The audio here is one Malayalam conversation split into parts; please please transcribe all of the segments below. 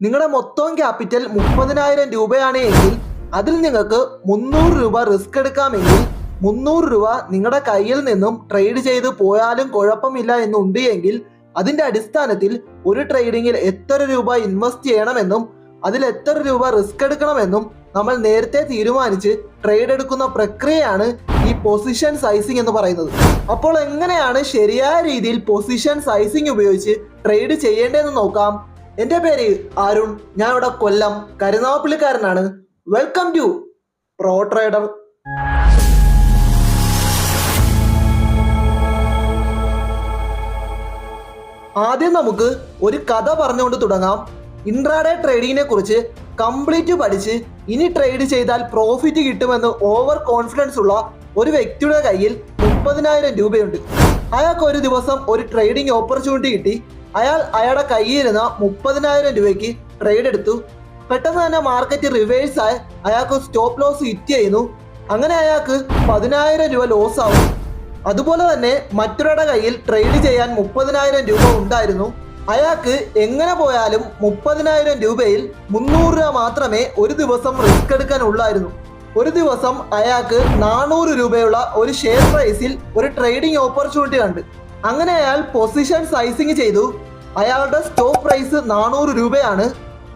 നിങ്ങളുടെ മൊത്തം ക്യാപിറ്റൽ മുപ്പതിനായിരം രൂപയാണ് എങ്കിൽ അതിൽ നിങ്ങൾക്ക് മുന്നൂറ് രൂപ റിസ്ക് എടുക്കാമെങ്കിൽ മുന്നൂറ് രൂപ നിങ്ങളുടെ കയ്യിൽ നിന്നും ട്രേഡ് ചെയ്ത് പോയാലും കുഴപ്പമില്ല എന്നുണ്ട് എങ്കിൽ അതിന്റെ അടിസ്ഥാനത്തിൽ ഒരു ട്രേഡിങ്ങിൽ എത്ര രൂപ ഇൻവെസ്റ്റ് ചെയ്യണമെന്നും അതിൽ എത്ര രൂപ റിസ്ക് എടുക്കണമെന്നും നമ്മൾ നേരത്തെ തീരുമാനിച്ച് ട്രേഡ് എടുക്കുന്ന പ്രക്രിയയാണ് ഈ പൊസിഷൻ സൈസിങ് എന്ന് പറയുന്നത്. അപ്പോൾ എങ്ങനെയാണ് ശരിയായ രീതിയിൽ പൊസിഷൻ സൈസിങ് ഉപയോഗിച്ച് ട്രേഡ് ചെയ്യേണ്ടതെന്ന് നോക്കാം. എന്റെ പേര് അരുൺ. ഞാൻ ഇവിടെ കൊല്ലം കരുനാഗപ്പള്ളിക്കാരനാണ്. വെൽക്കം ടു പ്രോ ട്രേഡർ ആദ്യം നമുക്ക് ഒരു കഥ പറഞ്ഞുകൊണ്ട് തുടങ്ങാം. ഇൻട്രാഡേ ട്രേഡിങ്ങിനെ കുറിച്ച് കംപ്ലീറ്റ് പഠിച്ച് ഇനി ട്രേഡ് ചെയ്താൽ പ്രോഫിറ്റ് കിട്ടുമെന്ന് ഓവർ കോൺഫിഡൻസ് ഉള്ള ഒരു വ്യക്തിയുടെ കയ്യിൽ മുപ്പതിനായിരം രൂപയുണ്ട്. അയാൾക്ക് ഒരു ദിവസം ഒരു ട്രേഡിംഗ് ഓപ്പർച്യൂണിറ്റി കിട്ടി. അയാൾ അയാളുടെ കയ്യിലിരുന്ന മുപ്പതിനായിരം രൂപയ്ക്ക് ട്രേഡ് എടുത്തു. പെട്ടെന്ന് തന്നെ മാർക്കറ്റ് റിവേഴ്സ് ആയി. അയാൾക്ക് സ്റ്റോപ്പ് ലോസ് ഹിറ്റ് ചെയ്യുന്നു. അങ്ങനെ അയാൾക്ക് പതിനായിരം രൂപ ലോസ് ആവും. അതുപോലെ തന്നെ മറ്റൊരാളുടെ കയ്യിൽ ട്രേഡ് ചെയ്യാൻ മുപ്പതിനായിരം രൂപ ഉണ്ടായിരുന്നു. അയാൾക്ക് എങ്ങനെ പോയാലും മുപ്പതിനായിരം രൂപയിൽ മുന്നൂറ് രൂപ മാത്രമേ ഒരു ദിവസം റിസ്ക് എടുക്കാനുള്ളായിരുന്നു ഒരു ദിവസം അയാൾക്ക് നാനൂറ് രൂപയുള്ള ഒരു ഷെയർ പ്രൈസിൽ ഒരു ട്രേഡിംഗ് ഓപ്പർച്യൂണിറ്റി കണ്ട്. അങ്ങനെ അയാൾ പൊസിഷൻ സൈസിങ് ചെയ്തു. അയാളുടെ സ്റ്റോപ്പ് പ്രൈസ് നാനൂറ് രൂപയാണ്.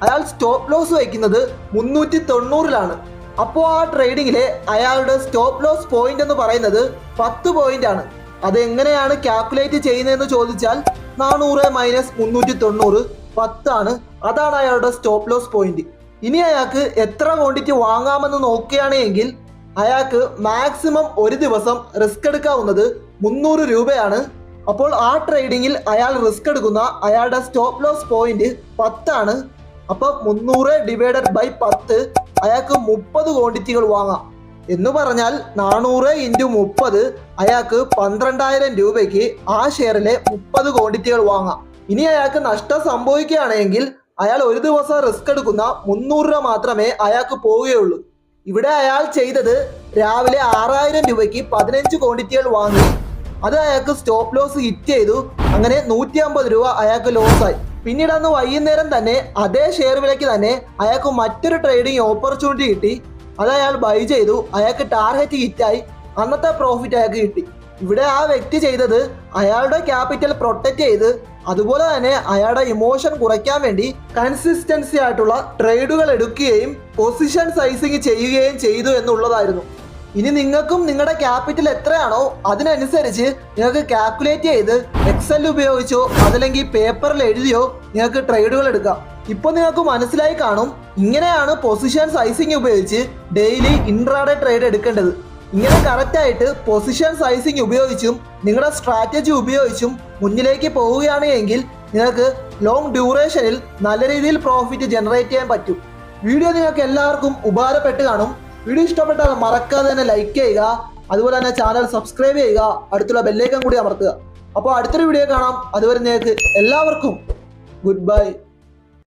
അയാൾ സ്റ്റോപ്പ് ലോസ് വയ്ക്കുന്നത് മുന്നൂറ്റി തൊണ്ണൂറിലാണ് അപ്പോൾ ആ ട്രേഡിങ്ങിലെ അയാളുടെ സ്റ്റോപ്പ് ലോസ് പോയിന്റ് എന്ന് പറയുന്നത് പത്ത് പോയിന്റ് ആണ്. അത് എങ്ങനെയാണ് കാൽക്കുലേറ്റ് ചെയ്യുന്നതെന്ന് ചോദിച്ചാൽ നാനൂറ് മൈനസ് മുന്നൂറ്റി തൊണ്ണൂറ് പത്താണ്. അതാണ് അയാളുടെ സ്റ്റോപ്പ് ലോസ് പോയിന്റ് ഇനി അയാൾക്ക് എത്ര ക്വാണ്ടിറ്റി വാങ്ങാമെന്ന് നോക്കുകയാണെങ്കിൽ അയാൾക്ക് മാക്സിമം ഒരു ദിവസം റിസ്ക് എടുക്കാവുന്നത് മുന്നൂറ് രൂപയാണ്. അപ്പോൾ ആ ട്രേഡിങ്ങിൽ അയാൾ റിസ്ക് എടുക്കുന്ന അയാളുടെ സ്റ്റോപ്പ് ലോസ് പോയിന്റ് പത്താണ്. അപ്പൊ മുന്നൂറ് ഡിവൈഡഡ് ബൈ പത്ത് അയാൾക്ക് മുപ്പത് ക്വാണ്ടിറ്റികൾ വാങ്ങാം. എന്ന് പറഞ്ഞാൽ നാനൂറ് ഇന്റു മുപ്പത് അയാൾക്ക് പന്ത്രണ്ടായിരം രൂപയ്ക്ക് ആ ഷെയറിലെ മുപ്പത് ക്വാണ്ടിറ്റികൾ വാങ്ങാം. ഇനി അയാൾക്ക് നഷ്ടം സംഭവിക്കുകയാണെങ്കിൽ അയാൾ ഒരു ദിവസം റിസ്ക് എടുക്കുന്ന മുന്നൂറ് രൂപ മാത്രമേ അയാൾക്ക് പോവുകയുള്ളൂ. ഇവിടെ അയാൾ ചെയ്തത് രാവിലെ ആറായിരം രൂപയ്ക്ക് പതിനഞ്ച് ക്വാണ്ടിറ്റികൾ വാങ്ങി. അത് അയാൾക്ക് സ്റ്റോപ്പ് ലോസ് ഹിറ്റ് ചെയ്തു. അങ്ങനെ നൂറ്റി അമ്പത് രൂപ അയാൾക്ക് ലോസ് ആയി. പിന്നീട് അന്ന് വൈകുന്നേരം തന്നെ അതേ ഷെയർ വിലയ്ക്ക് തന്നെ അയാൾക്ക് മറ്റൊരു ട്രേഡിംഗ് ഓപ്പർച്യൂണിറ്റി കിട്ടി. അത് അയാൾ ബൈ ചെയ്തു. അയാൾക്ക് ടാർഗറ്റ് ഹിറ്റായി അന്നത്തെ പ്രോഫിറ്റ് അയാൾക്ക് കിട്ടി. ഇവിടെ ആ വ്യക്തി ചെയ്തത് അയാളുടെ ക്യാപിറ്റൽ പ്രൊട്ടക്ട് ചെയ്ത് അതുപോലെ തന്നെ അയാളുടെ ഇമോഷൻ കുറയ്ക്കാൻ വേണ്ടി കൺസിസ്റ്റൻസി ആയിട്ടുള്ള ട്രേഡുകൾ എടുക്കുകയും പൊസിഷൻ സൈസിങ് ചെയ്യുകയും ചെയ്തു എന്നുള്ളതായിരുന്നു. ഇനി നിങ്ങൾക്കും നിങ്ങളുടെ ക്യാപിറ്റൽ എത്രയാണോ അതിനനുസരിച്ച് നിങ്ങൾക്ക് കാൽക്കുലേറ്റ് ചെയ്ത് എക്സൽ ഉപയോഗിച്ചോ അതല്ലെങ്കിൽ പേപ്പറിൽ എഴുതിയോ നിങ്ങൾക്ക് ട്രേഡുകൾ എടുക്കാം. ഇപ്പൊ നിങ്ങൾക്ക് മനസ്സിലായി കാണും ഇങ്ങനെയാണ് പൊസിഷൻ സൈസിങ് ഉപയോഗിച്ച് ഡെയിലി ഇൻട്രാഡേ ട്രേഡ് എടുക്കേണ്ടത്. ഇങ്ങനെ കറക്റ്റ് ആയിട്ട് പൊസിഷൻ സൈസിങ് ഉപയോഗിച്ചും നിങ്ങളുടെ സ്ട്രാറ്റജി ഉപയോഗിച്ചും മുന്നിലേക്ക് പോവുകയാണ് എങ്കിൽ നിങ്ങൾക്ക് ലോങ് ഡ്യൂറേഷനിൽ നല്ല രീതിയിൽ പ്രോഫിറ്റ് ജനറേറ്റ് ചെയ്യാൻ പറ്റും. വീഡിയോ നിങ്ങൾക്ക് എല്ലാവർക്കും ഉപകാരപ്പെട്ട് കാണും. വീഡിയോ ഇഷ്ടപ്പെട്ടാൽ മറക്കാതെ തന്നെ ലൈക്ക് ചെയ്യുക. അതുപോലെ തന്നെ ചാനൽ സബ്സ്ക്രൈബ് ചെയ്യുക. അടുത്തുള്ള ബെല്ലേക്കം കൂടി അമർത്തുക. അപ്പോൾ അടുത്തൊരു വീഡിയോ കാണാം. അതുവരെ നിങ്ങൾക്ക് എല്ലാവർക്കും ഗുഡ് ബൈ